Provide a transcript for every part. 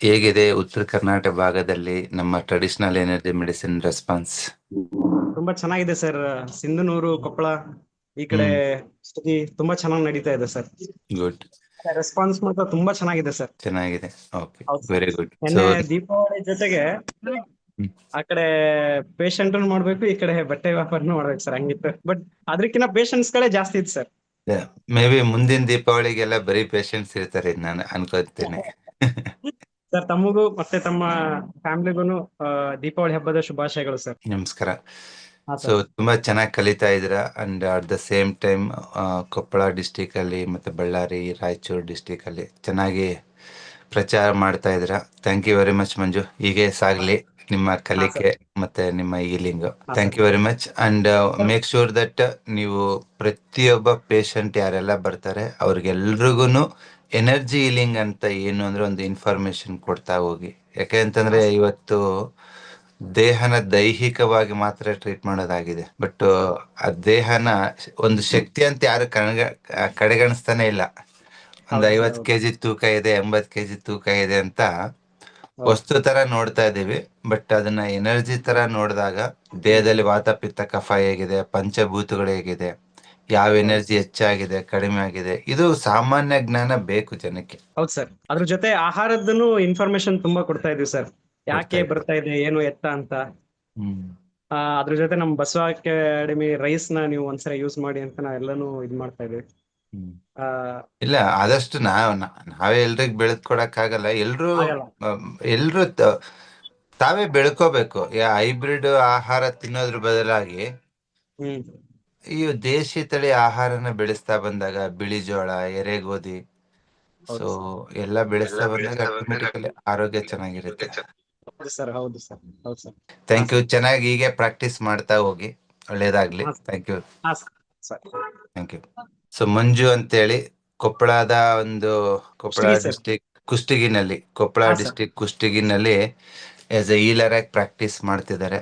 ಹೇಗಿದೆ ಉತ್ತರ ಕರ್ನಾಟಕ ಭಾಗದಲ್ಲಿ ನಮ್ಮ ಟ್ರೆಡಿಷನಲ್ ಎನರ್ಜಿ ಮೆಡಿಸಿನ್ ರೆಸ್ಪಾನ್ಸ್ ತುಂಬಾ ಚೆನ್ನಾಗಿದೆ ಸರ್. ಸಿಂಧನೂರು ಕೊಪ್ಪಳ ಈ ಕಡೆ ತುಂಬಾ ಚೆನ್ನಾಗಿ ನಡೀತಾ ಇದೆ ಸರ್. ಗುಡ್ ರೆಸ್ಪಾನ್ಸ್ ಮಾತ್ರ ತುಂಬಾ ಚೆನ್ನಾಗಿದೆ ಸರ್. ಚೆನ್ನಾಗಿದೆ. ಓಕೆ ವೆರಿ ಗುಡ್ ದೀಪಾವಳಿ ಜೊತೆಗೆ ಆ ಕಡೆ ಪೇಷಂಟ್ ಮಾಡ್ಬೇಕು ಈ ಕಡೆ ಬಟ್ಟೆ ವ್ಯಾಪಾರನು ಮಾಡ್ಬೇಕು ಸರ್ ಹಂಗಿತ್ತು ಬಟ್ ಅದಕ್ಕಿಂತ ಪೇಷಂಟ್ಸ್ ಗಳೇ ಜಾಸ್ತಿ ಇತ್ತು ಸರ್. ಮೇ ಬಿ ಮುಂದಿನ ದೀಪಾವಳಿಗೆಲ್ಲ ಬರೀ ಪೇಷಂಟ್ಸ್ ಇರ್ತಾರೆ ನಾನು ಅನ್ಕೋತೀನಿ ಸರ್ ತಮಗೂ ಮತ್ತೆ ತಮ್ಮ ಫ್ಯಾಮಿಲಿಗೂ ದೀಪಾವಳಿ ಹಬ್ಬದ ಶುಭಾಶಯಗಳು ಸರ್. ನಮಸ್ಕಾರ. ಸೊ ತುಂಬಾ ಚೆನ್ನಾಗಿ ಕಲಿತಾ ಇದ್ರ and at the same time Koppal district ಅಲ್ಲಿ ಮತ್ತೆ ಬಳ್ಳಾರಿ ರಾಯಚೂರು ಡಿಸ್ಟಿಕ್ ಅಲ್ಲಿ ಚೆನ್ನಾಗಿ ಪ್ರಚಾರ ಮಾಡ್ತಾ ಇದ್ರ thank you very much Manju. ಹೀಗೆ ಸಾಗ್ಲಿ ನಿಮ್ಮ ಕಲಿಕೆ ಮತ್ತೆ ನಿಮ್ಮ healing thank you very much and make sure that ನೀವು ಪ್ರತಿಯೊಬ್ಬ ಪೇಷಂಟ್ ಯಾರೆಲ್ಲ ಬರ್ತಾರೆ ಅವ್ರಿಗೆಲ್ರಿಗೂ ಎನರ್ಜಿ ಹೀಲಿಂಗ್ ಅಂತ ಏನು ಅಂದ್ರೆ ಒಂದು ಇನ್ಫಾರ್ಮೇಶನ್ ಕೊಡ್ತಾ ಹೋಗಿ. ಯಾಕೆ ಅಂತಂದ್ರೆ ಇವತ್ತು ದೇಹನ ದೈಹಿಕವಾಗಿ ಮಾತ್ರ ಟ್ರೀಟ್ ಮಾಡೋದಾಗಿದೆ. ಬಟ್ ಆ ದೇಹನ ಒಂದು ಶಕ್ತಿ ಅಂತ ಯಾರು ಕಣಗ ಕಡೆಗಣಿಸ್ತಾನೆ ಇಲ್ಲ. ಒಂದು ಐವತ್. ಕೆಜಿ ತೂಕ ಇದೆ ಎಂಬತ್ ಕೆಜಿ ತೂಕ ಇದೆ ಅಂತ ವಸ್ತು ತರ ನೋಡ್ತಾ ಇದೀವಿ ಬಟ್ ಅದನ್ನ ಎನರ್ಜಿ ತರ ನೋಡಿದಾಗ ದೇಹದಲ್ಲಿ ವಾತ ಪಿತ್ತ ಕಫ ಹೇಗಿದೆ ಪಂಚಭೂತಗಳು ಹೇಗಿದೆ ಯಾವ ಎನರ್ಜಿ ಹೆಚ್ಚಾಗಿದೆ ಕಡಿಮೆ ಆಗಿದೆ ಇದು ಸಾಮಾನ್ಯ ಜ್ಞಾನ ಬೇಕು ಜನಕ್ಕೆ. ಹೌದು ಸರ್. ಅದ್ರ ಜೊತೆ ಆಹಾರದ್ದು ಇನ್ಫಾರ್ಮೇಶನ್ ತುಂಬಾ ಕೊಡ್ತಾ ಇದೀವಿ ಸರ್. ಯಾಕೆ ಬರ್ತಾ ಇದೆ ಏನು ಎತ್ತ ಅಂತ. ಆ, ಅದ್ರ ಜೊತೆ ನಮ್ ಬಸವ ಅಕಾಡೆಮಿ ರೈಸ್ನ ನೀವು ಒಂದ್ಸಲ ಯೂಸ್ ಮಾಡಿ ಅಂತ ನಾವೆಲ್ಲಾನು ಇದ್ ಮಾಡ್ತಾ ಇದೀವಿ. ಹ್ಮ್. ಆ, ಇಲ್ಲ ಆದಷ್ಟು ನಾವ್ ನಾ- ನಾವೇ ಎಲ್ರಿಗ್ ಬೆಳೆದ್ ಕೊಡಕ್ ಆಗಲ್ಲ ಎಲ್ರು ಆಗಲ್ಲ. ಎಲ್ರು ತ- ತಾವೇ ಬೆಳ್ಕೋಬೇಕು. ಯಾ ಹೈಬ್ರಿಡ್ ಆಹಾರ ತಿನ್ನೋದ್ರ ಬದಲಾಗಿ ಹ್ಮ್. ಈ ದೇಶಿ ತಳಿ ಆಹಾರನ ಬೆಳೆಸ್ತಾ ಬಂದಾಗ ಬಿಳಿ ಜೋಳ ಎರೆಗೋಧಿ ಸೊ ಎಲ್ಲ ಬೆಳೆಸ್ತಾ ಬಂದಾಗ ಆಟೋಮೆಟಿಕಲಿ ಆರೋಗ್ಯ ಚೆನ್ನಾಗಿರುತ್ತೆ. ಹೌದು ಸರ್. ಹೌದು ಸರ್. ಹೌದು ಸರ್. ಥ್ಯಾಂಕ್ ಯು ಚೆನ್ನಾಗಿ ಹೀಗೆ ಪ್ರಾಕ್ಟೀಸ್ ಮಾಡ್ತಾ ಹೋಗಿ. ಒಳ್ಳೇದಾಗ್ಲಿ. Thank you thank you so Manju ಅಂತೇಳಿ ಕೊಪ್ಪಳದ ಒಂದು ಕೊಪ್ಪಳ. ಡಿಸ್ಟಿಕ್ ಕುಷ್ಟಗಿನಲ್ಲಿ ಕೊಪ್ಪಳ. ಡಿಸ್ಟಿಕ್ ಕುಷ್ಟಗಿನಲ್ಲಿ ಆಸ್ ಎ ಈಲರ್ ಆಗಿ ಪ್ರಾಕ್ಟೀಸ್ ಮಾಡ್ತಿದ್ದಾರೆ.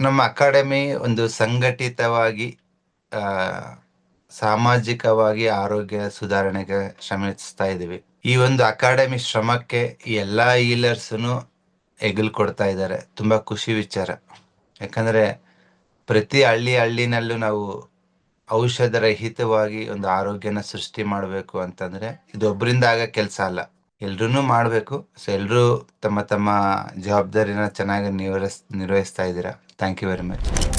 ನಮ್ಮ ಅಕಾಡೆಮಿ ಒಂದು ಸಂಘಟಿತವಾಗಿ ಸಾಮಾಜಿಕವಾಗಿ ಆರೋಗ್ಯ ಸುಧಾರಣೆಗೆ ಶ್ರಮಿಸ್ತಾ ಇದ್ದೀವಿ. ಈ ಒಂದು ಅಕಾಡೆಮಿ ಶ್ರಮಕ್ಕೆ ಎಲ್ಲಾ ಈಲರ್ಸ್ನು ಎಗಲ್ ಕೊಡ್ತಾ ಇದ್ದಾರೆ. ತುಂಬಾ ಖುಷಿ ವಿಚಾರ. ಯಾಕಂದ್ರೆ ಪ್ರತಿ ಹಳ್ಳಿ ಹಳ್ಳಿನಲ್ಲೂ ನಾವು ಔಷಧ ರಹಿತವಾಗಿ ಒಂದು ಆರೋಗ್ಯನ ಸೃಷ್ಟಿ ಮಾಡಬೇಕು ಅಂತಂದ್ರೆ ಇದು ಒಬ್ಬರಿಂದ ಆಗ ಕೆಲಸ ಅಲ್ಲ. ಎಲ್ರೂ ಮಾಡಬೇಕು. ಸೊ ಎಲ್ಲರೂ ತಮ್ಮ ತಮ್ಮ ಜವಾಬ್ದಾರಿನ ಚೆನ್ನಾಗಿ ನಿರ್ವಹಿಸ್, ನಿರ್ವಹಿಸ್ತಾ ಇದ್ದೀರಾ. Thank you very much